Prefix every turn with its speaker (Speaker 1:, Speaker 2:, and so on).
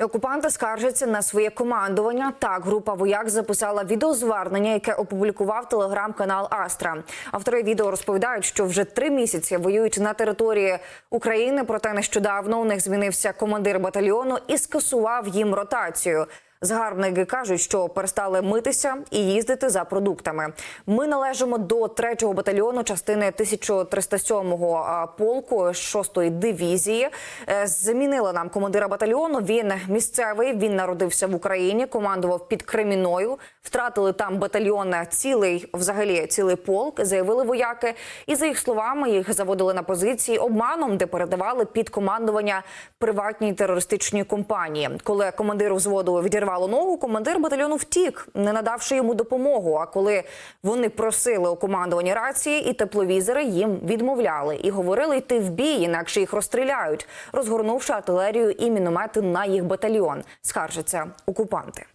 Speaker 1: І Окупанти скаржаться на своє командування. Так, група вояк записала відеозвернення, яке опублікував телеграм-канал Астра. Автори відео розповідають, що вже три місяці воюють на території України. Проте нещодавно у них змінився командир батальйону і скасував їм ротацію. Згарбники кажуть, що перестали митися і їздити за продуктами. Ми належимо до 3-го батальйону частини 1307-го а, полку 6-ї дивізії. Е, Замінили нам командира батальйону. Він місцевий. Він народився в Україні, командував під Креміною. Втратили там батальйон цілий, взагалі цілий полк. Заявили вояки. І за їх словами, їх заводили на позиції обманом, де передавали під командування приватній терористичній компанії. Коли командиру взводу відірвало ногу, командир батальйону втік, не надавши йому допомогу. А коли вони просили у командуванні рації і тепловізори, їм відмовляли і говорили йти в бій, інакше їх розстріляють, розгорнувши артилерію і міномети на їх батальйон. Скаржаться окупанти.